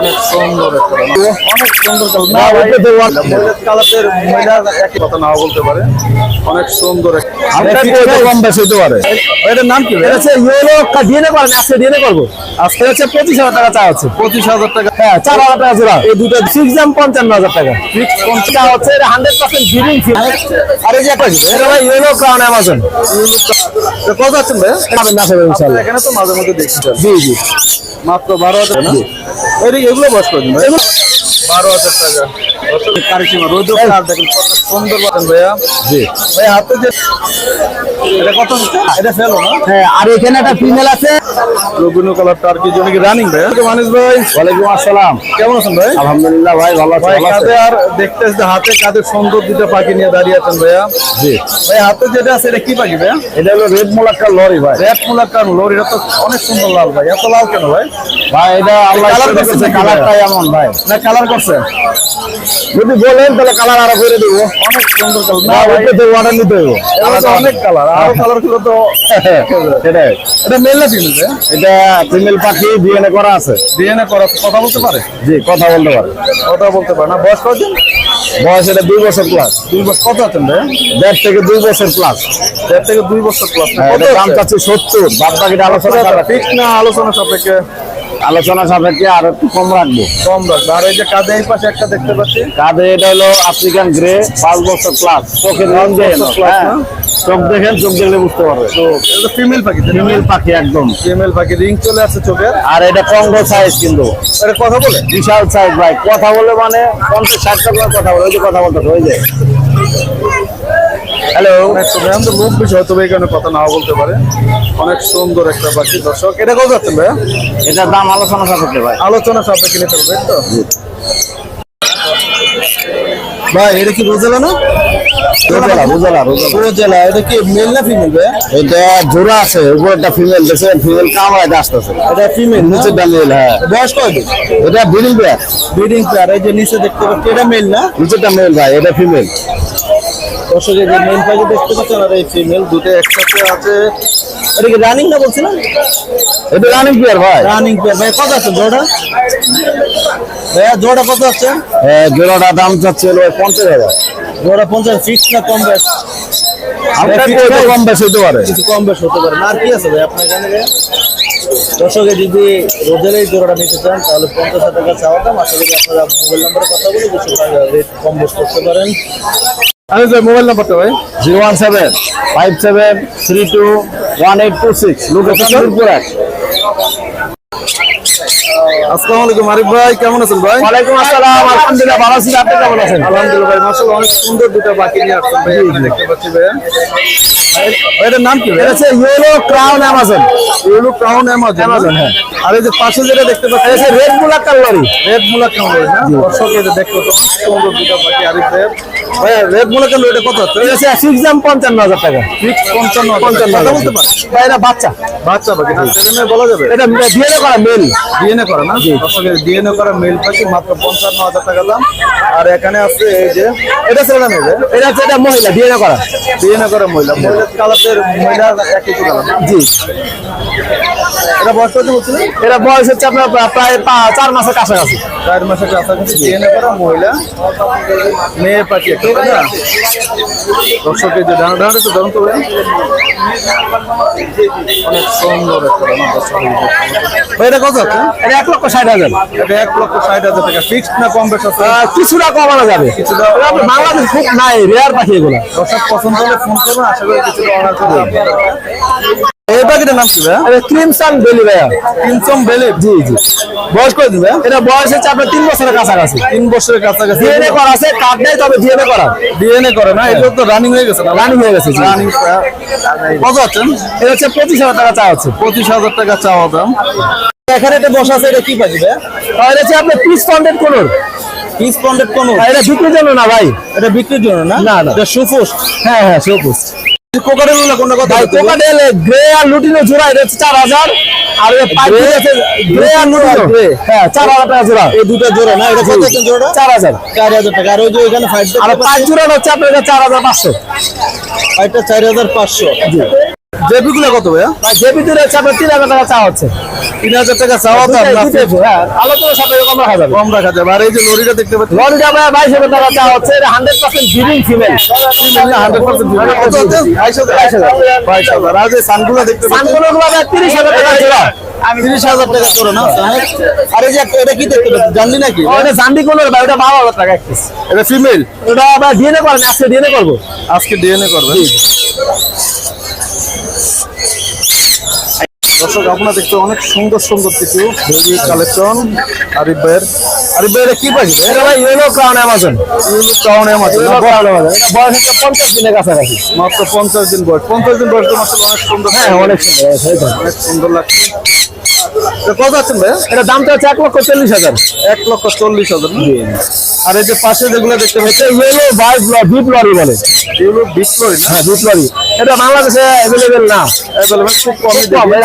অনেক সুন্দর অনেক সুন্দর কালার। মহিলা একই কথা নাও বলতে পারে। অনেক সুন্দর কম বেশি হতে পারে। এটার নাম কি এটা হচ্ছে ইয়েলো ডিএনএ করেন আজকে ডিএনএ করব। আজকে হচ্ছে পঁচিশ হাজার টাকা চা হচ্ছে পঁচিশ হাজার টাকা। হ্যাঁ চার হাজার টাকা জোড়া। এই দুটো সিক্স দাম পঞ্চান্ন হাজার টাকা। হচ্ছে এটা হান্ড্রেড পার্সেন্ট আর এই যে একটা এটা ভাই ইয়েলো ক্রাউন অ্যামাজন কত আছেন ভাই? না এখানে তো মাঝে মধ্যে দেখছি জি জি। মাত্র বারো হাজার এগুলো বস করে দিন বারো হাজার টাকা। রোদ দেখেন কত সুন্দর বাতেন ভাইয়া। জি। ভাই হাতে যে এটা কত এটা ফেলো না? হ্যাঁ আর এখানে একটা ফিমেল আছে। রবিনু কালার টার কি জন্য রানিং ভাই? মানিস ভাই ওয়ালাইকুম আসসালাম। কেমন আছেন ভাই? আলহামদুলিল্লাহ ভাই ভালো আছি ভাই কাঁধে আছি। আর দেখতে আসতে হাতে কাঁধে সুন্দর দুটো পাখি নিয়ে দাঁড়িয়ে আছেন ভাইয়া। জি। ভাই হাতে যেটা আছে এটা কি পাখি ভাইয়া? এটা হলো রেড মোলাক্কা লরি ভাই। রেড লোর এটা তো অনেক সুন্দর লাল ভাই। এত লাল কেন ভাই? ভাই এটা আল্লাহ কালার করছে কালারটাই এমন ভাই। না কালার করছে যদি বলেন তাহলে কালার আরও করে দেবো। অনেক সুন্দর কালার অর্ডার নিতে হবে অনেক কালার আরও কালারগুলো তো সেটাই। এটা মেল না ফিমেল এটা ফিমেল পাখি ডিএনএ করা আছে। ডিএনএ করা কথা বলতে পারে? জি কথা বলতে পারে। কথা বলতে পারে। না বয়স কতদিন বয়স এটা দুই বছর প্লাস দুই বছর। কত আছেন ভাই? দেড় থেকে দুই বছর প্লাস দেড় থেকে দুই বছর প্লাস এটা দাম চাচ্ছি সত্তর। বাদ বাকিটা আলোচনা। ঠিক না আলোচনা সাপেক্ষে। আলোচনা সাপেক্ষে আর একটু কম রাখব। কম রাখবে। আর এই যে কাঁধে এই পাশে একটা দেখতে পাচ্ছি? কাঁধে এটা হলো আফ্রিকান গ্রে পাঁচ বছর প্লাস চোখের রং হ্যাঁ। চোখ দেখেন চোখ দেখলে বুঝতে পারবে তো এটা ফিমেল পাখি ফিমেল পাখি একদম। ফিমেল পাখি রিং চলে আসছে চোখের। আর এটা কঙ্গো সাইজ কিন্তু। এটা কথা বলে? বিশাল সাইজ ভাই। কথা বলে মানে পঞ্চাশ ষাট টাকা কথা বলে। ওই যে কথা বলতে ওই যে। হ্যালো সুন্দর। আমাদের লোক বেশি হয়তো এই কারণে কথা নাও বলতে পারে। অনেক সুন্দর একটা পাখি দর্শক। এটা কত যাচ্ছেন ভাইয়া? এটার দাম আলোচনা সাপেক্ষে ভাই। আলোচনা সাপেক্ষে নিতে হবে তো? ভাই এটা কি রোজেলা না? Rosella rosella rosella. রোজেলা এটা কি মেল না ফিমেল ভাই এটা জোড়া আছে ফিমেল দেখছেন ফিমেল কামড়ায় আসতেছে এটা ফিমেল নিচে মেল হ্যাঁ। বয়স কয়দিন এটা ব্রিডিং পেয়ার ব্রিডিং পেয়ার এই যে নিচে দেখতে পাচ্ছি এটা মেল না? নিচেটা মেল ভাই এটা ফিমেল দর্শক এই যে মেল পাখি দেখতে পাচ্ছেন আর এই ফিমেল দুটো একসাথে আছে। এটা কি রানিং না বলছিলাম এটা রানিং পেয়ার ভাই। রানিং পেয়ার ভাই কত আছে জোড়া? ভাইয়া জোড়া কত আছে? এ, জোড়াটা দাম চাচ্ছে হলো পঞ্চাশ হাজার। জোড়া পঞ্চাশ ফিক্স না কম বেশ? price? কম বেশি হতে পারে। কিছু কম বেশ হতে পারে। না আর কি আছে ভাই? আপনার এখানে দর্শকে যদি রোজের এই জোড়াটা নিতে চান তাহলে পঞ্চাশ হাজার টাকা চাওয়া দাম। আশা আপনারা মোবাইল নাম্বারে কথা বলে কিছু কম বেশ করতে পারেন। আমি ভাই মোবাইল নাম্বারটা ভাই? Zero one seven five seven three two one eight two six location আসসালামু আলাইকুম আরিফ ভাই কেমন আছেন ভাই? ওয়ালাইকুম আসসালাম আলহামদুলিল্লাহ ভালো আছি। আপনি কেমন আছেন? আলহামদুলিল্লাহ ভাই মাশাআল্লাহ অনেক সুন্দর দুটো বাকি নিয়ে আসছেন ভাই। দেখতে পাচ্ছি ভাই। এটার নাম কি এটা হচ্ছে yellow crown Amazon yellow crown Amazon হ্যাঁ। আর এই যে পাশে যেটা দেখতে পাচ্ছি এটা রেড মুলা কালারি রেড মুলা ক্রাউন না? দর্শক এটা দেখতে তো সুন্দর দুটো বাকি আরিফ ভাই। ভাই রেড মুলা ক্রাউন এটা কত হচ্ছে এটা হচ্ছে দাম টাকা। ফিক্স বলতে ভাই এটা বাচ্চা। বাচ্চা বাকি না? ছেলে মেয়ে বলা যাবে? এটা করা মেল। ডিএনএ করা না? দর্শকের ডিএনএ করা মেল পাখি মাত্র পঞ্চান্ন হাজার টাকা দাম। আর এখানে আছে এই যে এটা ছেলে না এটা এটা মহিলা ডিএনএ করা। করা মহিলা কালারের মহিলা একই কালার জি। এটা বয়স কত বলছিল এটা বয়স হচ্ছে আপনার প্রা- প্রায় চার মাসের কাছাকাছি। চার মাসের কাছাকাছি করা মহিলা মেয়ে পাখি একটা না? যে ডানা ডানা একটু ধরুন তো অনেক সুন্দর একটা এটা কত? এটা এক লক্ষ ষাট হাজার। এটা এক লক্ষ ষাট হাজার টাকা। ফিক্সড না কম বেশ কিছুটা কমানো যাবে। কিছুটা বাংলাদেশ খুব নাই রেয়ার পাখি এগুলো। দর্শক পছন্দ হলে ফোন করবেন আশা করি কিছুটা অর্ডার করবে এই পাখিটার নাম কি ভাই এটা ক্রিমসান বেলি ভাইয়া। কিনসম বেলে জি জি। বয়স করে দিবে এটা বয়স হচ্ছে আপনার তিন বছরের কাছাকাছি। তিন বছরের কাছাকাছি। ডিএনএ করা আছে কার্ড নেই তবে ডিএনএ করা। ডিএনএ করে না? এটা তো রানিং হয়ে গেছে না? রানিং হয়ে গেছে রানিং কত আছেন? এটা হচ্ছে পঁচিশ হাজার টাকা চা হচ্ছে পঁচিশ হাজার টাকা চাওয়া দাম। এখানে এটা বসা আছে এটা কি পাখি ভাই আর এটা হচ্ছে আপনার পিস কোনোর পিস পন্ডেড কোন এটা বিক্রির জন্য না ভাই? এটা বিক্রির জন্য না? না, না। এটা সুফোস হ্যাঁ হ্যাঁ কোকারেরগুলো কোনটা কথা ভাই কোকাটেল গ্রে আর লুটিনো জোড়া এটা হচ্ছে চার হাজার। আর ওই পাইপ আছে গ্রে আর লুটিনো? হ্যাঁ চার হাজার টাকা জোড়া। এই দুটো জোড়া না? এটা কত আছেন জোড়া? চার হাজার। চার হাজার টাকা। আর ওই যে এখানে ফাইভ আর পাঁচ জোড়া হচ্ছে আপনার এটা চার হাজার জেপি গুলো কত ভাইয়া? হচ্ছে আপনার তিন হাজার টাকা চা হচ্ছে। তিন হাজার টাকা চাওয়া না হ্যাঁ আলোচনার সাথে কম রাখা যাবে। কম রাখা যাবে। আর এই যে লরিটা দেখতে পাচ্ছি লরিটা ভাই বাইশ হাজার টাকা চা হচ্ছে এটা hundred percent female hundred percent কত বাইশ হাজার। আর যে সানগুলো দেখতে সানগুলো ভাই তিরিশ হাজার টাকা জোড়া। তিরিশ হাজার টাকা করে না আর যে এটা কি দেখতে পাচ্ছি জানলি নাকি? ও, এটা জান্ডি কোনের ভাই ওটা বারো হাজার টাকা এটা ফিমেল ওটা আবার ডিএনএ করেন আজকে ডিএনএ করব। আজকে ডিএনএ করবে দর্শক আপনারা দেখতে অনেক সুন্দর সুন্দর কিছু বেবি কালেকশন আরিফ ভাইয়ের আরিফ ভাইয়ের কি পাখি ভাই? এটা ভাই yellow crown Amazon yellow crown Amazon বয়স হচ্ছে পঞ্চাশ দিনের কাছাকাছি। মাত্র পঞ্চাশ দিন বয়স। পঞ্চাশ দিন বয়স তো মাত্র অনেক সুন্দর হ্যাঁ অনেক সুন্দর। অনেক সুন্দর লাগছে। কত আছেন ভাই এটা দামটা হচ্ছে এক লক্ষ চল্লিশ হাজার। এক লক্ষ চল্লিশ হাজার আর এই যে পাশে যেগুলো দেখতে পাচ্ছি ইয়েলো বাইশ বিপ বলে। এগুলো বিক্রয় হ্যাঁ বিপ লরি এটা বাংলাদেশে অ্যাভেলেবেল না। অ্যাভেলেবেল খুব কম,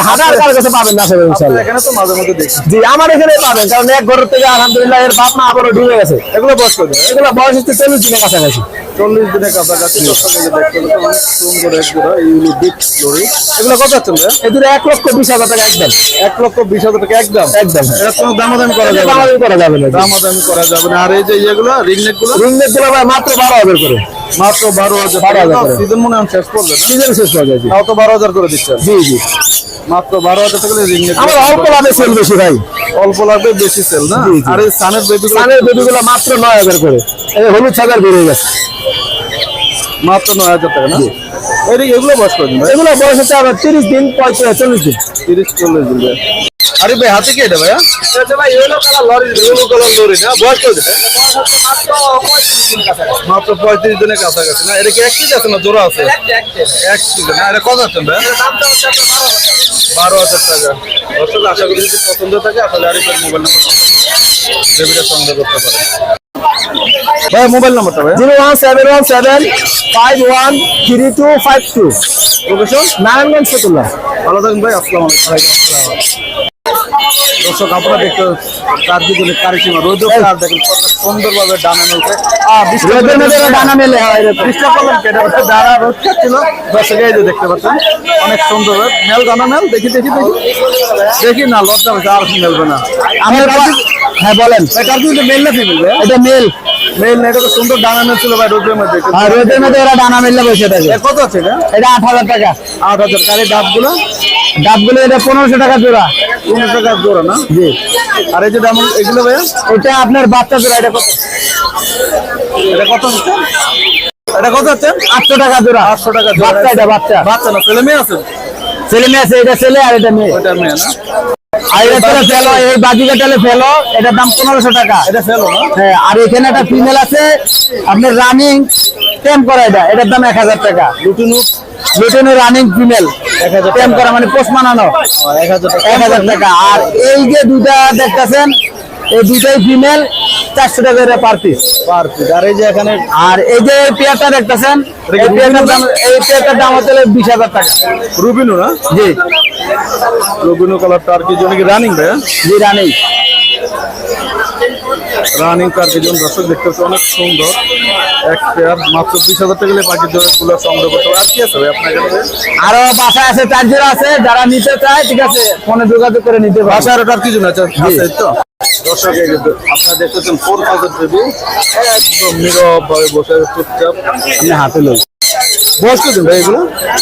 হাজার কার কাছে পাবেন না সবাই ইনশাল্লাহ এখানে তো মাঝে মধ্যে দেখি। জি আমার এখানে পাবেন কারণ এক ঘর থেকে আলহামদুলিল্লাহ এর বাপ মা আবারও ঢুকে গেছে। এগুলো বয়স করে এগুলো বয়স হচ্ছে চল্লিশ দিনের কাছাকাছি। চল্লিশ দিনের কাছাকাছি। অনেক সুন্দর এক জোড়া ইউলি বিগ লরি এগুলো কত আছেন এক লক্ষ বিশ হাজার টাকা একদম। এক লক্ষ বিশ হাজার টাকা একদম? একদম। এটা কোনো দামাদামি করা যাবে দামাদামি করা যাবে না। দামাদামি করা যাবে না। আর এই যে ইয়েগুলো রিং নেকগুলো? রুমমেটগুলো মাত্র বারো হাজার করে। মাত্র বারো হাজার বারো হাজার। সিজন মনে হয় শেষ করবে সিজন শেষ হয়ে যায়। তাও তো বারো হাজার করে দিচ্ছেন। জি জি। মাত্র বারো হাজার টাকা আমার অল্প লাভে সেল বেশি ভাই। অল্প লাগবে বেশি সেল না। আর এই সানের বেবি সানের বেবিগুলো মাত্র নয় হাজার করে। এই হলুদ ছাগল বেড়ে গেছে। মাত্র নয় হাজার টাকা না? এগুলো বয়স করে দিন এগুলো বয়স হচ্ছে আবার তিরিশ দিন পঁয়ত্রিশ চল্লিশ দিন। তিরিশ চল্লিশ দিন। আরে ভাই হাতে কি এটা ভাইয়া? ভাই yellow colour lory yellow colour lory না? বয়স দিবে মাত্র পঁয়ত্রিশ দিনের কাছাকাছি না? এটা কি এক কেজি আছে না জোড়া আছে? এক কেজি না? এটা কত আছেন ভাই বারো হাজার টাকা। দর্শক আশা করি যদি পছন্দ থাকে আরিফের মোবাইল নাম্বার সংগ্রহ করতে পারে ভাই মোবাইল নাম্বারটা ভাই zero one seven one seven five one three two five two. Location Narayanganj Fatullah ভালো থাকুন ভাই আসসালামু আলাইকুম। দর্শক আপনারা দেখতে তার দিকে কারিসীমা রোদ আর দেখেন কত সুন্দরভাবে ডানা মেলছে। আহ বৃষ্টি মধ্যে ডানা মেলে হয়। চেষ্টা করলাম কেটে হচ্ছে যারা রোদ খাচ্ছিল। দর্শক এই যে দেখতে পাচ্ছেন অনেক সুন্দর মেল দানা মেল দেখি দেখি দেখি। দেখি না লজ্জা হচ্ছে আর মেলবে না। আমার হ্যাঁ বলেন। তার কিন্তু মেল না ফিমেল এটা মেল। মেল না এটা তো সুন্দর ডানা মেল ছিল ভাই রোদের মধ্যে। আর রোদের মধ্যে ওরা ডানা মেললে বসে থাকে। কত আছে এটা? এটা আট হাজার টাকা। আট হাজার কারি ডাবগুলো। ডাবগুলো এটা পনেরোশো টাকা জোড়া। পনেরো টাকা জোড়া না? জি। আর এই যে ডায়মন্ড এগুলো ভাইয়া? এটা আপনার বাচ্চা জোড়া এটা কত? এটা কত হচ্ছে? এটা কত হচ্ছে? আটশো টাকা জোড়া। আটশো টাকা বাচ্চা এটা বাচ্চা। বাচ্চা না ছেলে মেয়ে আছে? ছেলে মেয়ে আছে এটা ছেলে আর এটা মেয়ে। ওইটা মেয়ে না? আর এটা ফেলো এই বাজিকা তেলে ফেলো এটার দাম পনেরোশো টাকা। এটা ফেলো হ্যাঁ আর এখানে একটা ফিমেল আছে আপনার রানিং টেম করা এটা এটার দাম এক হাজার টাকা। লুটিনু লুটেনো রানিং ফিমেল টেম করা মানে পোস্ট মানানো এক হাজার টাকা। এক হাজার টাকা। আর এই যে দুইটা দেখতেছেন এই দুইটাই ফিমেল চারশো টাকা করে পার পিস পার পিস আর এই যে এখানে আর এই যে পেয়ারটা দেখতেছেন এই পেয়ারটার দাম এই পেয়ারটার দাম হচ্ছে বিশ হাজার টাকা। রুবিনু না? জি। রুবিনু কালারটা আর কি জন্য কি রানিং ভাইয়া? জি রানিং রানিং কার কি দর্শক দেখতে পাচ্ছি অনেক সুন্দর। এক পেয়ার মাত্র বিশ হাজার টাকা জন্য কুলার সংগ্রহ করতে হবে আর কি আছে ভাই আপনার এখানে আরও বাসায় আছে চার জোড়া আছে যারা নিতে চায় ঠিক আছে ফোনে যোগাযোগ করে নিতে পারবে। বাসায় আর ওটার কি জন্য আছে তো? দর্শক আপনারা দেখতেছেন ফোর থাউজেন্ড রিভিউ একদম নীরব ভাবে বসে চুপচাপ। আপনি হাতে লোক বয়স কত ভাই এগুলো?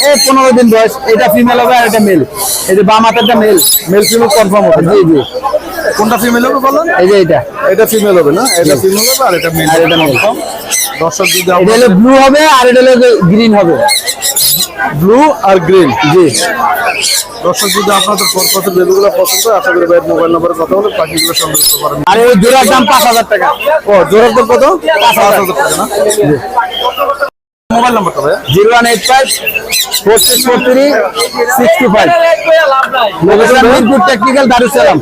এই পনেরো দিন বয়স। এটা ফিমেল হবে আর এটা মেল এই যে বাম হাতেরটা মেল মেল ফিমেল কনফার্ম হবে। জি জি। কোনটা ফিমেল হবে বলেন? এই যে এটা এটা ফিমেল হবে না? এটা ফিমেল হবে আর এটা মেল আর এটা male। দর্শক যদি এটা হলো ব্লু হবে আর এটা হলো গ্রিন হবে। ব্লু আর গ্রিন জি। দর্শক যদি আপনাদের পরপথের বেবিগুলো পছন্দ হয় আশা করি ভাইয়ের মোবাইল নাম্বারে কথা বলে পাখিগুলো সংগ্রহ করতে পারেন। আর এই জোড়ার দাম পাঁচ হাজার টাকা। ও জোরের দাম কত? পাঁচ হাজার। টাকা না? মোবাইল নাম্বারটা ভাইয়া? Zero one eight five four six four three six two five technical Darussalam.